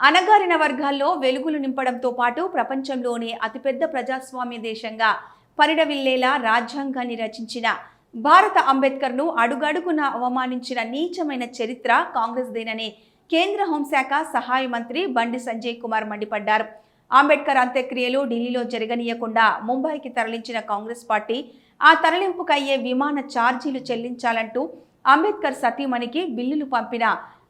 అణగారిన వర్గాల్లో వెలుగులు నింపడంతో పాటు ప్రపంచంలోనే అతిపెద్ద ప్రజాస్వామ్య దేశంగా పరిడవిల్లేలా రాజ్యాంగాన్ని రచించిన భారత అంబేద్కర్ను అడుగడుగున అవమానించిన నీచమైన చరిత్ర కాంగ్రెస్దేనని కేంద్ర హోంశాఖ సహాయ మంత్రి బండి సంజయ్ కుమార్ మండిపడ్డారు. అంబేద్కర్ అంత్యక్రియలు ఢిల్లీలో జరగనీయకుండా ముంబైకి తరలించిన కాంగ్రెస్ పార్టీ ఆ తరలింపుకయ్యే విమాన ఛార్జీలు చెల్లించాలంటూ అంబేద్కర్ సతీమణికి బిల్లులు పంపిన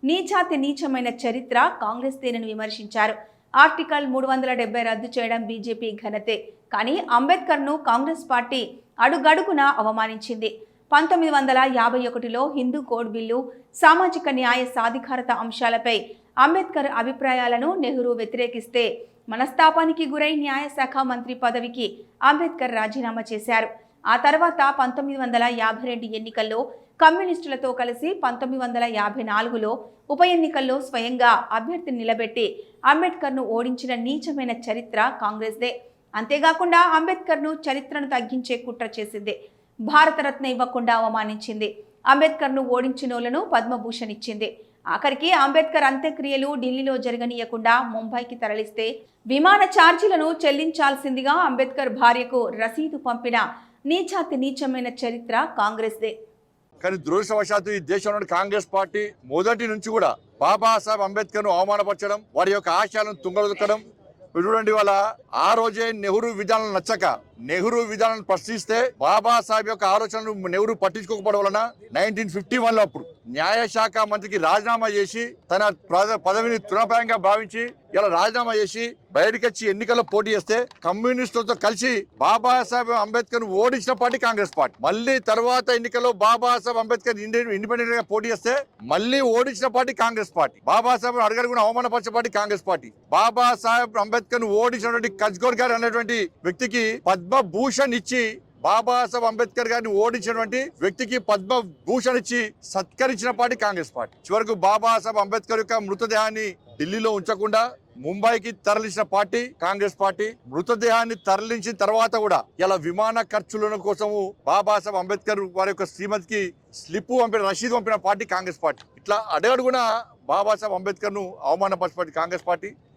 నీచాతి నీచమైన చరిత్ర కాంగ్రెస్ తేనెను విమర్శించారు. ఆర్టికల్ మూడు వందల డెబ్బై రద్దు చేయడం బీజేపీ ఘనతే. కానీ అంబేద్కర్ను కాంగ్రెస్ పార్టీ అడుగడుగున అవమానించింది. పంతొమ్మిది వందల యాభై ఒకటిలో హిందూ కోడ్ బిల్లు సామాజిక న్యాయ సాధికారత అంశాలపై అంబేద్కర్ అభిప్రాయాలను నెహ్రూ వ్యతిరేకిస్తే మనస్తాపానికి గురై న్యాయశాఖ మంత్రి పదవికి అంబేద్కర్ రాజీనామా చేశారు. ఆ తర్వాత పంతొమ్మిది వందల యాభై రెండు ఎన్నికల్లో కమ్యూనిస్టులతో కలిసి పంతొమ్మిది వందల యాభై నాలుగులో ఉప ఎన్నికల్లో స్వయంగా అభ్యర్థిని నిలబెట్టి అంబేద్కర్ను ఓడించిన నీచమైన చరిత్ర కాంగ్రెస్దే. అంతేకాకుండా అంబేద్కర్ను చరిత్రను తగ్గించే కుట్ర చేసింది. భారతరత్న ఇవ్వకుండా అవమానించింది. అంబేద్కర్ను ఓడించినోళ్ళను పద్మభూషణ్ ఇచ్చింది. ఆఖరికి అంబేద్కర్ అంత్యక్రియలు ఢిల్లీలో జరగనీయకుండా ముంబైకి తరలిస్తే విమాన ఛార్జీలను చెల్లించాల్సిందిగా అంబేద్కర్ భార్యకు రసీదు పంపిన నీచాతి నీచమైన చరిత్ర కాంగ్రెస్దే. కానీ దురదృష్టవశాత్తు ఈ దేశంలోని కాంగ్రెస్ పార్టీ మొదటి నుంచి కూడా బాబాసాహెబ్ అంబేద్కర్ను అవమానపరచడం వారి యొక్క ఆశయాలను తుంగదొక్కడం చూడండి వాళ్ళ ఆ రోజే నెహ్రూ విధానాలు నచ్చక నెహ్రూ విధానాలను ప్రశ్నిస్తే బాబాసాహెబ్ యొక్క ఆలోచనలు నెహ్రూ పట్టించుకోకపోవడం వలన నైన్టీన్ ఫిఫ్టీ వన్లో అప్పుడు న్యాయశాఖ మంత్రికి రాజీనామా చేసి తన పద- పదవిని తృణప్రాయంగా భావించి ఇలా రాజీనామా చేసి బయటకు వచ్చి ఎన్నికల్లో పోటీ చేస్తే కమ్యూనిస్టులతో కలిసి బాబాసాహెబ్ అంబేద్కర్ ఓడించిన పార్టీ కాంగ్రెస్ పార్టీ. మళ్ళీ తర్వాత ఎన్నికల్లో బాబాసాహెబ్ అంబేద్కర్ ఇండిపెండెంట్గా పోటీ చేస్తే మళ్ళీ ఓడించిన పార్టీ కాంగ్రెస్ పార్టీ. బాబాసాహెబ్ కూడా అవమానపరిచిన పార్టీ కాంగ్రెస్ పార్టీ. బాబాసాహెబ్ అంబేద్కర్ ఓడించినటువంటి కజ్గోర్ గారు అనేటువంటి వ్యక్తికి పద్మభూషణ్ ఇచ్చి బాబాసాహెబ్ అంబేద్కర్ గారిని ఓడించినటువంటి వ్యక్తికి పద్మభూషణ్ ఇచ్చి సత్కరించిన పార్టీ కాంగ్రెస్ పార్టీ. చివరకు బాబాసాహెబ్ అంబేద్కర్ యొక్క మృతదేహాన్ని ఢిల్లీలో ఉంచకుండా ముంబైకి తరలించిన పార్టీ కాంగ్రెస్ పార్టీ. మృతదేహాన్ని తరలించిన తర్వాత కూడా ఇలా విమాన ఖర్చుల కోసము బాబాసాహెబ్ అంబేద్కర్ వారి యొక్క శ్రీమతికి స్లిప్ పంపిన రసీదు పంపిన పార్టీ కాంగ్రెస్ పార్టీ. ఇట్లా అడగడుగున బాబాసాహెబ్ అంబేద్కర్ను అవమానపరిచిన పార్టీ కాంగ్రెస్ పార్టీ.